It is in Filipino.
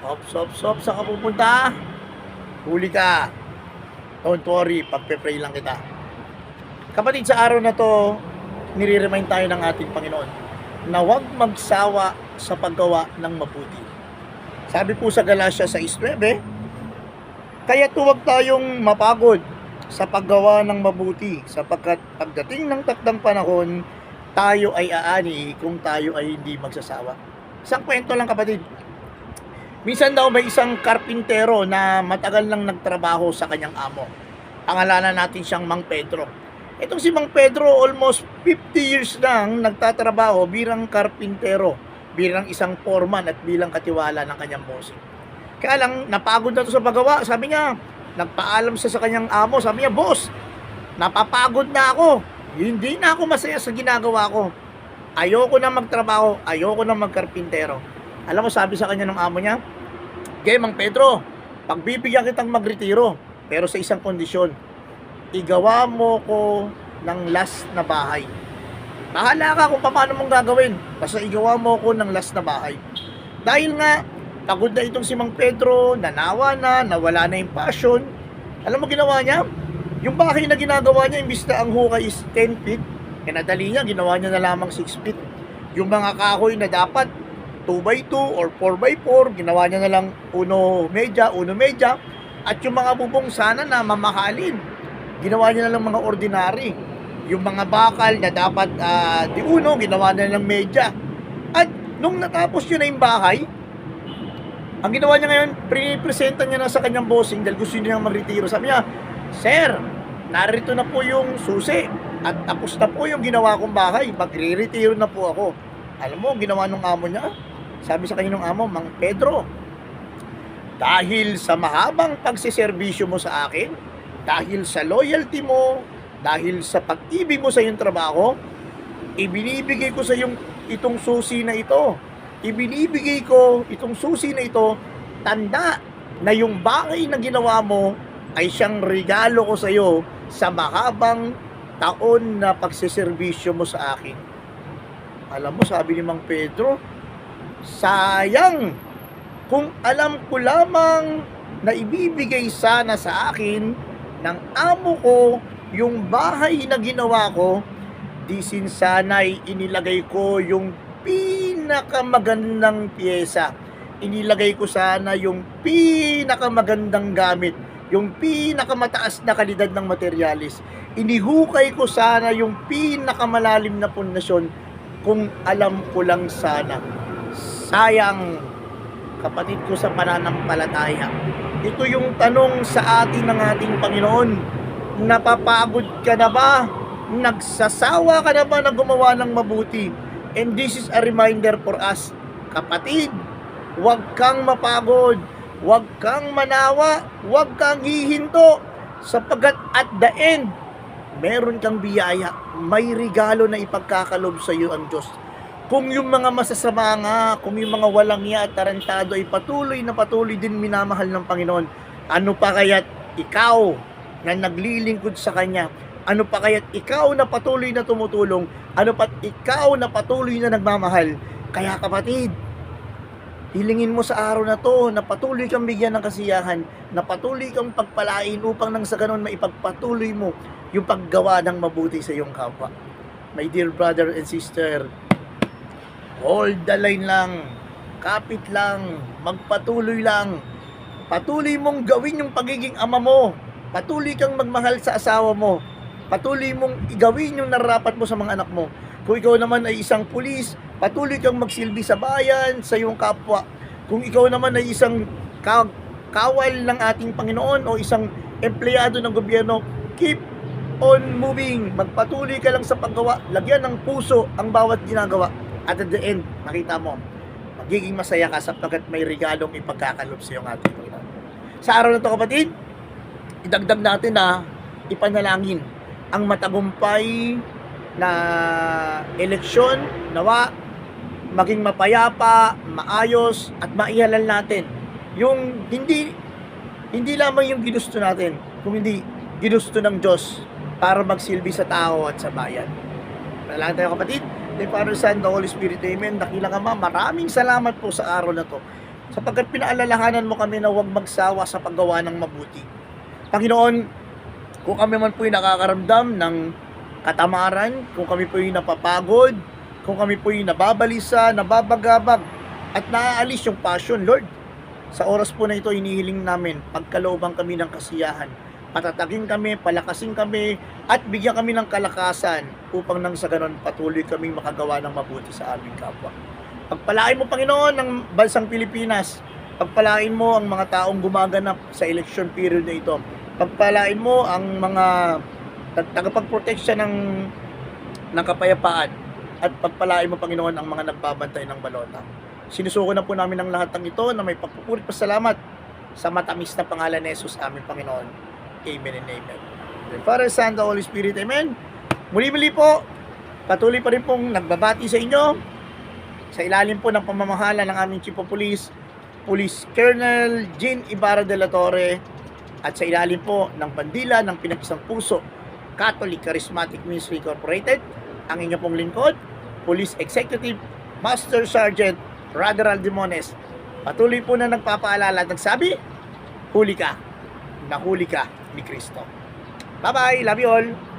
Hop, hop, hop, saan ka pupunta? Huli ka. Don't worry, pagpe-pray lang kita. Kapatid, sa araw na to, nire-remind tayo ng ating Panginoon na huwag magsawa sa paggawa ng mabuti. Sabi po sa Galatia 6.9, kaya huwag tayong mapagod sa paggawa ng mabuti sapagkat pagdating ng takdang panahon, tayo ay aani kung tayo ay hindi magsasawa. Isang kwento lang kapatid. Minsan daw may isang karpintero na matagal lang nagtrabaho sa kanyang amo. Pangalanan natin siyang Mang Pedro. Itong si Mang Pedro almost 50 years lang nagtatrabaho bilang karpintero, bilang isang foreman at bilang katiwala ng kanyang bossing. Kaya lang napagod na to sa paggawa. Sabi niya, nagpaalam siya sa kanyang amo. Sabi niya, boss, napapagod na ako. Hindi na ako masaya sa ginagawa ko. Ayoko na magtrabaho, ayoko na magkarpintero. Alam mo, sabi sa kanya ng amo niya, Okay, Mang Pedro, pagbibigyan kitang magretiro, pero sa isang kondisyon, igawa mo ko ng last na bahay. Bahala ka kung paano mong gagawin, basta igawa mo ko ng last na bahay. Dahil nga, pagod na itong si Mang Pedro, nanawa na, nawala na yung passion. Alam mo ginawa niya? Yung bahay na ginagawa niya, imbis na ang hukay is 10 feet, kinadali niya, ginawa niya na lamang 6 feet. Yung mga kahoy na dapat 2x2 or 4x4, ginawa niya na lang uno medya, uno medya, at yung mga bubong sana na mamahalin, ginawa niya na lang mga ordinary. Yung mga bakal na dapat ah, di uno, ginawa na lang medya. At nung natapos yun na yung bahay, ang ginawa niya ngayon, pre-presenta niya na sa kanyang bossing dahil gusto niya magretiro. Sabi niya, Sir, narito na po yung susi at tapos na po yung ginawa kong bahay. Magre-retiro na po ako. Alam mo, ginawa ng amo niya, sabi sa kanya ng amo, Mang Pedro, dahil sa mahabang pagsiservisyo mo sa akin, dahil sa loyalty mo, dahil sa pag-ibig mo sa iyong trabaho, ibinibigay ko sa iyong itong susi na ito. Ibinibigay ko itong susi na ito, tanda na yung bagay na ginawa mo ay siyang regalo ko sa iyo sa mahabang taon na pagsiservisyo mo sa akin. Alam mo, sabi ni Mang Pedro, sayang kung alam ko lamang na ibibigay sana sa akin ng amo ko yung bahay na ginawa ko, di sin sana'y inilagay ko yung pinakamagandang pyesa. Inilagay ko sana yung pinakamagandang gamit, yung pinakamataas na kalidad ng materialis. Inihukay ko sana yung pinakamalalim na pundasyon kung alam ko lang sana. Sayang, kapatid ko sa pananampalataya. Ito yung tanong sa atin ng ating Panginoon. Napapagod ka na ba? Nagsasawa ka na ba na gumawa ng mabuti? And this is a reminder for us, kapatid, huwag kang mapagod, huwag kang manawa, huwag kang hihinto, sapagat at the end, meron kang biyaya, may regalo na ipagkakalob sa iyo ang Diyos. Kung yung mga masasama nga, kung yung mga walang iya at tarantado ay patuloy na patuloy din minamahal ng Panginoon, ano pa kaya't ikaw na naglilingkod sa Kanya, ano pa kaya't ikaw na patuloy na tumutulong, ano pat ikaw na patuloy na nagmamahal. Kaya kapatid, hilingin mo sa araw na to na patuloy kang bigyan ng kasiyahan, na patuloy kang pagpalain upang nang sa ganun maipagpatuloy mo yung paggawa ng mabuti sa iyong kapwa. My dear brother and sister, hold the line lang, kapit lang, magpatuloy lang. Patuloy mong gawin yung pagiging ama mo. Patuloy kang magmahal sa asawa mo. Patuloy mong igawin yung narapat mo sa mga anak mo. Kung ikaw naman ay isang pulis, patuloy kang magsilbi sa bayan, sa iyong kapwa. Kung ikaw naman ay isang ka- kawal ng ating Panginoon o isang empleyado ng gobyerno, keep on moving. Magpatuloy ka lang sa paggawa. Lagyan ng puso ang bawat ginagawa. At at the end, makita mo, magiging masaya ka sapagkat may regalong ipagkakalob sa iyong ating Panginoon. Sa araw na to kapatid, idagdag natin na ipanalangin ang matagumpay na eleksyon nawa maging mapayapa, maayos at maihalal natin yung hindi hindi lamang yung ginusto natin kung hindi ginusto ng Diyos para magsilbi sa tao at sa bayan. Panalangin tayo kapatid. The Father, Son, the Holy Spirit, Amen. Dakilang Ama, maraming salamat po sa araw na to. sapagkat pinaalalahanan mo kami na huwag magsawa sa paggawa ng mabuti. Panginoon, kung kami man po'y nakakaramdam ng katamaran, kung kami po'y napapagod, kung kami po'y nababalisa, nababagabag, at naaalis yung passion, Lord. Sa oras po na ito, inihiling namin, pagkalooban kami ng kasiyahan, patatagin kami, palakasin kami, at bigyan kami ng kalakasan upang nang sa ganon patuloy kaming makagawa ng mabuti sa aming kapwa. Pagpalain mo, Panginoon, ng bansang Pilipinas. Pagpalain mo ang mga taong gumaganap sa election period na ito. Pagpalain mo ang mga tag- tagapagproteksya ng, ng kapayapaan. At pagpalain mo, Panginoon, ang mga nagbabantay ng balota. Sinusuko na po namin ang lahat ng ito na may pagpupurit pasalamat sa matamis na pangalan ni Jesus aming Panginoon. Amen and Amen. The Father, Son, the Holy Spirit. Amen. Muli-muli po, patuloy pa rin pong nagbabati sa inyo sa ilalim po ng pamamahala ng aming Chief of Police, Police Colonel Jean Ibarra de la Torre at sa ilalim po ng bandila ng Pinag-isang Puso Catholic Charismatic Ministry Incorporated, ang inyo pong lingkod, Police Executive Master Sergeant Radaral Demones. Patuloy po na nagpapaalala at nagsabi, huli ka, nahuli ka ni Kristo. Bye-bye, love you all.